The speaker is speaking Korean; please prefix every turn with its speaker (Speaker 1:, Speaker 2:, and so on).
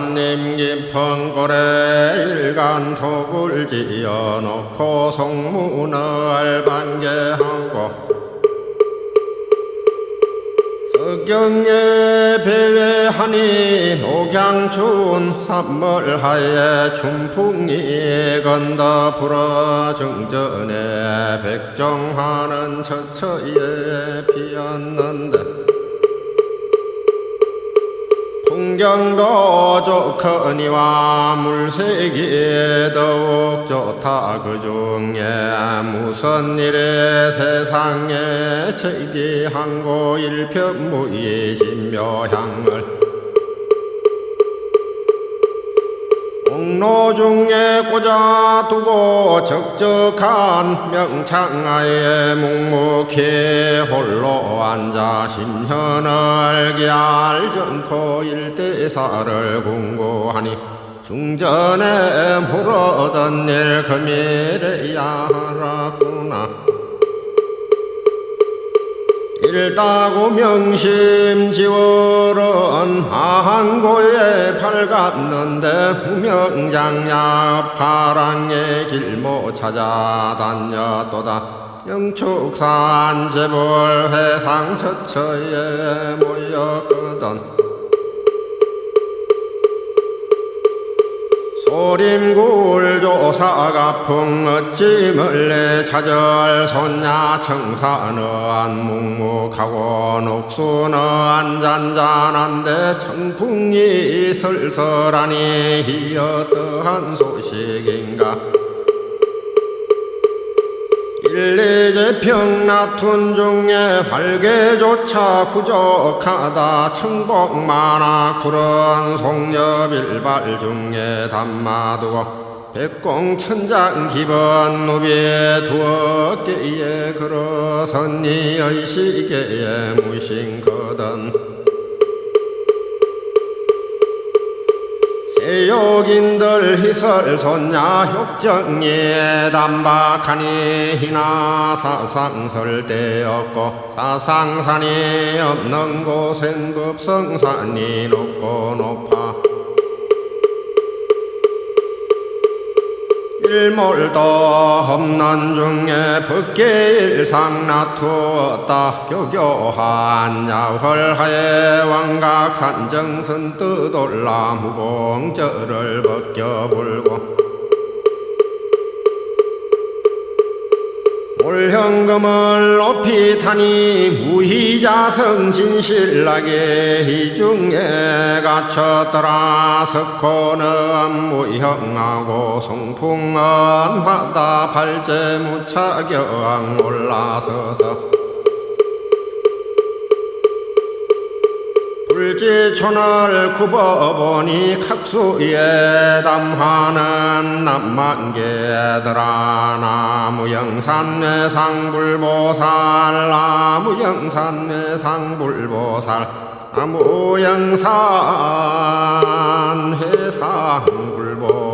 Speaker 1: 산님 깊은 고래 일간 독을 지어놓고 송문을 반개하고 석경에 배회하니 녹양춘 산물하에 춘풍이 건다 불어 정전에 백정하는 처처에 피었는데 풍경도 좋거니와 물색이 더욱 좋다. 그 중에 무슨 일에 세상에 체기한고 일편무의 신묘향을 옥로 중에 꽂아 두고 적적한 명창하에 묵묵히 홀로 앉아 심현을 기알정코 일대사를 공고하니 중전에 물어던 일 금일에 야 하라구나 일다고 명심지월은 한고에 밝았는데 후명장야 파랑의 길못 찾아 다녔도다. 영축산 재벌 회상 처처에 모였거든 소림굴 조사가 풍어찜을 찾을 손야 청산은 묵묵하고 녹수는 잔잔한데 청풍이 설설하니 이 어떠한 소식인가 일리제 평나툰 중에 활개조차 부족하다 청복만화 구른 송엽일발 중에 담마두고 백공천장 기번 누비에 두었기에 그러선니 의시계에 무신거든 세욕인들 희설 손야 혁정에 담박하니 희나 사상설대였고 사상산이 없는 곳엔 급성산이 높고 높아 일몰도 없는 중에 법계일상 나투었다. 교교한 야월하에 왕각 산정선 뜨돌라. 무공절을 벗겨불고 올현금을 높이 타니 무희자 성 진실나게 희중에 갇혔더라. 석호는 무형하고 송풍은 화다 발제 무차경 올라서서 불지촌을 굽어보니 각수에 담하는 남만개들아 나무영산 외상불보살 나무영산 외상불보살 나무영산 회상불보